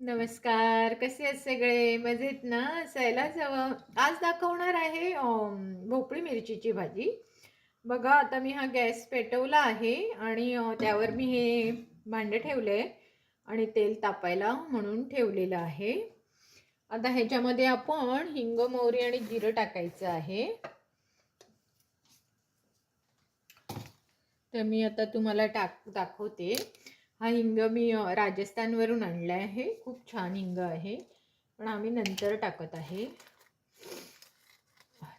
नमस्कार कसे आहेत सगळे? मजेत ना? असायलाच हवं आज दाखवणार आहे भोपळी मिरचीची भाजी. बघा आता मी हा गॅस पेटवला आहे आणि त्यावर मी हे भांडं ठेवलं आहे आणि तेल तापायला म्हणून ठेवलेलं आहे. आता ह्याच्यामध्ये आपण हिंग मोहरी आणि जिरं टाकायचं आहे. तर मी आता तुम्हाला टाक दाखवते. हा हिंग मी राजस्थानवरून आणला आहे. खूप छान हिंग आहे. पण आम्ही नंतर टाकत आहे.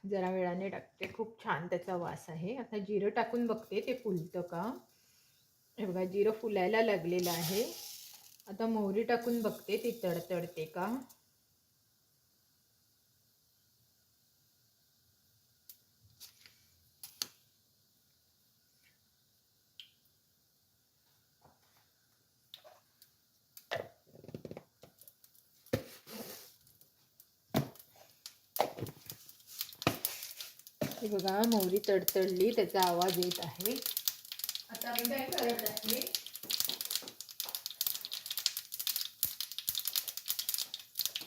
जरा वेळाने टाकते. खूप छान त्याचा वास आहे. आता जिरं टाकून बघते ते फुलतं का. हे बघा जिरं फुलायला लागलेलं आहे. आता मोहरी टाकून बघते ती तडतडते का. हे बघा मोहरी तडतडली त्याचा आवाज येत आहे. आता मी काय करत आहे?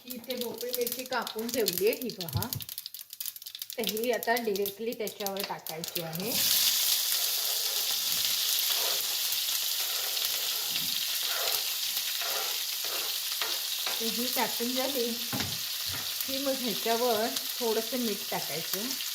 इथे भोपळी मिरची कापून ठेवली आहे ही पहा तर ही आता डिरेक्टली त्याच्यावर टाकायची आहे. ही टाकून झाली. की मग ह्याच्यावर थोडंसं मीठ टाकायचं.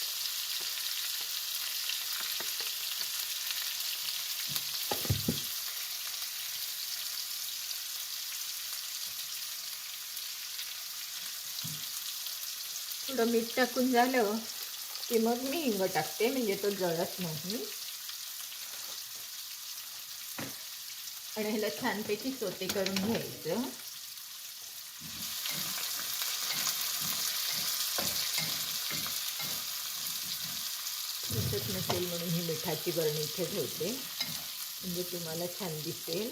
थोडं मीठ टाकून झालं की मग मी हिंग टाकते म्हणजे तो जळत नाही. आणि ह्याला छानपैकी सोते करून घ्यायचं. दिसत नसेल म्हणून ही मिठाची बरणी इथे ठेवते. म्हणजे तुम्हाला छान दिसेल.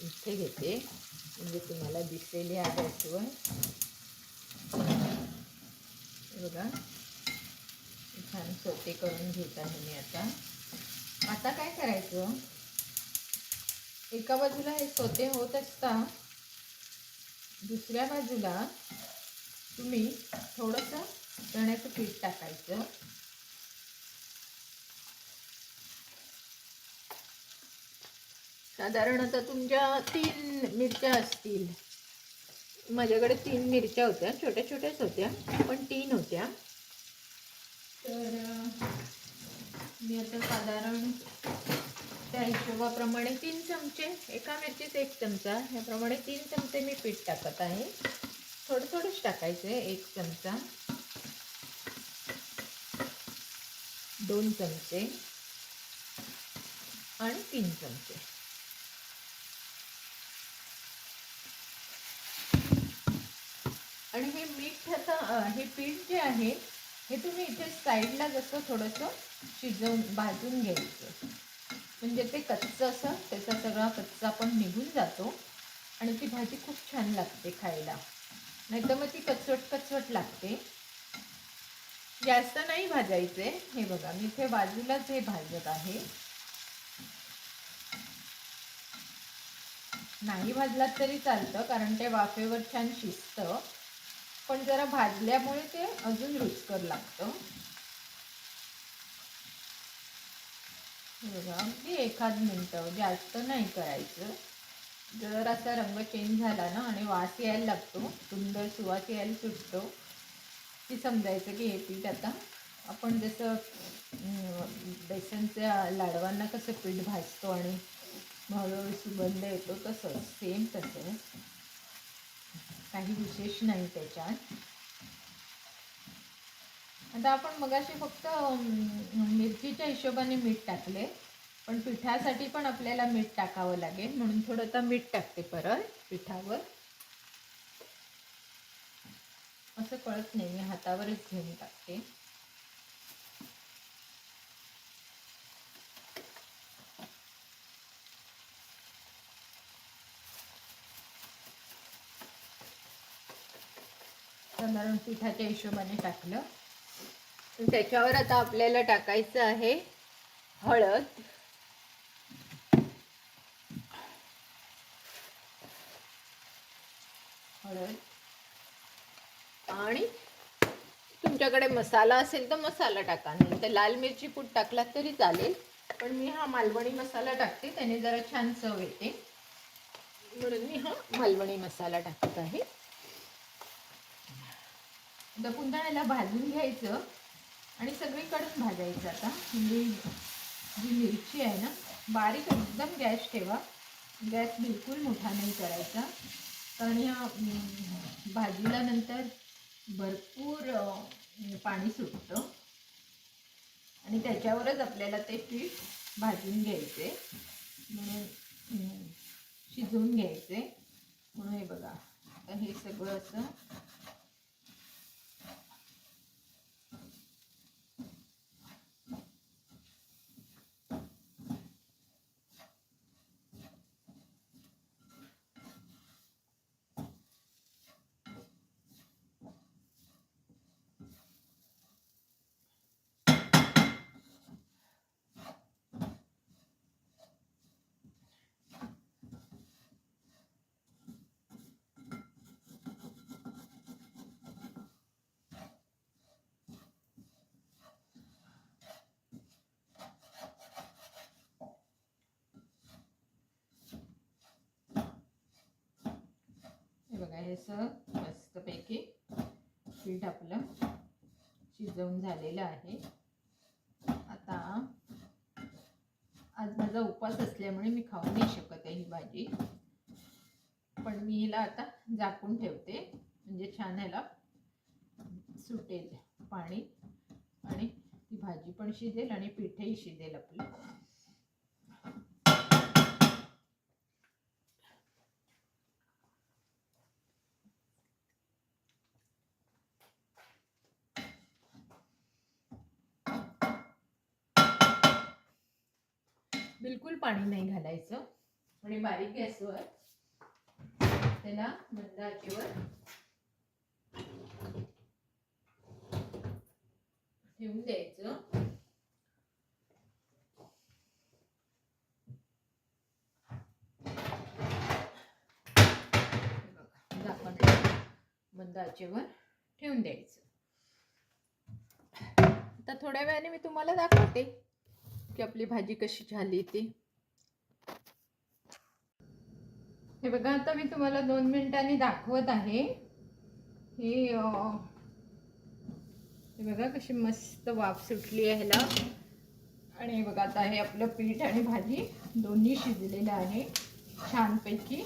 इथे घेते. म्हणजे तुम्हाला दिसेल या गॅसवर. बघा. छान सोपे करून घेत आहे मी आता. आता काय करायचं? एका बाजूला हे सोते होत असता दुसऱ्या बाजूला तुम्ही थोडंसं चण्याचं पीठ टाकायचं. साधारणतः तुमच्या तीन मिरच्या असतील. माझ्याकडे तीन मिरच्या होत्या छोट्या छोट्याच होत्या पण तीन होत्या. तर मी आता साधारण त्या हिशोबाप्रमाणे तीन चमचे एका मिरचीच एक चमचा ह्याप्रमाणे तीन चमचे मी पीठ टाकत आहे. थोडं थोडंच टाकायचं आहे एक चमचा. दोन चमचे. आणि तीन चमचे. आणि हे मीठ हे पीठ जे आहे हे तुम्ही इथे साईडला जसं थोडंसं शिजवून भाजून घ्यायचं. म्हणजे ते कच्चं असं त्याचा सगळा कच्चा पण निघून जातो. आणि ती भाजी खूप छान लागते खायला. नाहीतर मग ती कचवट कचवट लागते. जास्त नाही भाजायचे. हे बघा मी इथे बाजूलाच हे भाजत आहे. नाही भाजलात तरी चालतं कारण ते वाफेवर छान शिजतं. पण जरा भाजल्यामुळे ते अजून रुचकर लागतं. बघा अगदी एखाद मिनटं जास्त नाही करायचं. जर असा रंग चेंज झाला ना आणि वास यायला लागतो सुंदर सुवास यायला सुटतो की समजायचं की हे पीठ आता आपण जसं बेसनच्या लाडवांना कसं पीठ भाजतो आणि हळूहळू सुगंध येतो तसंच सेम तसं. काही विशेष नाही त्याच्यात. आता आपण मगाशी फक्त मिरचीच्या हिशोबाने मीठ टाकले. पण पिठासाठी पण आपल्याला मीठ टाकावं लागेल. म्हणून थोडं आता मीठ टाकते परत पिठावर. असं कळत नाही मी हातावरच घेऊन टाकते. साधारण पिठाच्या हिशोबाने टाकलं. त्याच्यावर आता आपल्याला टाकायचं आहे हळद. हळद. आणि तुमच्याकडे मसाला असेल तर मसाला टाका. नाही तर लाल मिरची पूड टाकला तरी चालेल. पण मी हा मालवणी मसाला टाकते. त्याने जरा छान चव येते. म्हणून मी हा मालवणी मसाला टाकत आहे. पुन्हा भाजून घ्यायचं आणि सगळीकडून भाजायचं आता. म्हणजे जी मिरची आहे ना बारीक एकदम गॅस ठेवा. गॅस बिलकुल मोठा नाही करायचा. कारण या भाजीला नंतर भरपूर पाणी सुटतं. आणि त्याच्यावरच आपल्याला ते पीठ भाजून घ्यायचे. म्हणून शिजवून घ्यायचे. म्हणून हे बघा. आता हे सगळं असं असं मस्तपैकी पीठ आपलं शिजवून झालेलं आहे. आता आज माझा उपवास असल्यामुळे मी खाऊ नाही शकत आहे ही भाजी. पण मी हिला आता झाकून ठेवते. म्हणजे छान ह्याला सुटेल पाणी आणि ती भाजी पण शिजेल आणि पीठही शिजेल आपलं. बिलकुल पाणी नाही घालायचं. आणि बारीक गॅसवर त्याला मंद आचेवर ठेवून द्यायचं. मंद म्हणजे आचेवर ठेवून द्यायचं. आता थोड्या वेळाने मी तुम्हाला दाखवते. की आपली भाजी कशी झाली ती. हे बघा आता मी तुम्हाला दोन मिनिटांनी दाखवत आहे. ही हे बघा कशी मस्त वाफ सुटली आहे ह्याला. आणि हे बघा आता हे आपलं पीठ आणि भाजी दोन्ही शिजलेलं आहे. छानपैकी.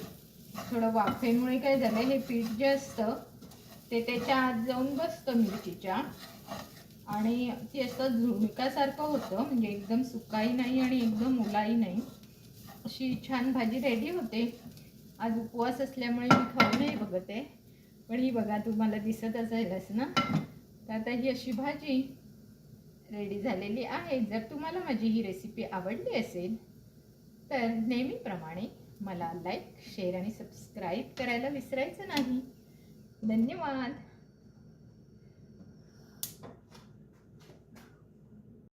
थोडं वाफेमुळे काय झालं हे पीठ जे असतं ते त्याच्या आत जाऊन बसतं मिरचीच्या. आणि ती असं झुणकासारखं होतं म्हणजे एकदम सुकाही नाही आणि एकदम मुलाही नाही. अशी छान भाजी रेडी होते. आज उपवास असल्यामुळे मी खाऊ नाही बघत आहे. पण ही बघा तुम्हाला दिसत असेलच ना? तर आता ही अशी भाजी रेडी झालेली आहे. जर तुम्हाला माझी ही रेसिपी आवडली असेल तर नेहमीप्रमाणे मला लाईक शेअर आणि सबस्क्राईब करायला विसरायचं नाही. धन्यवाद!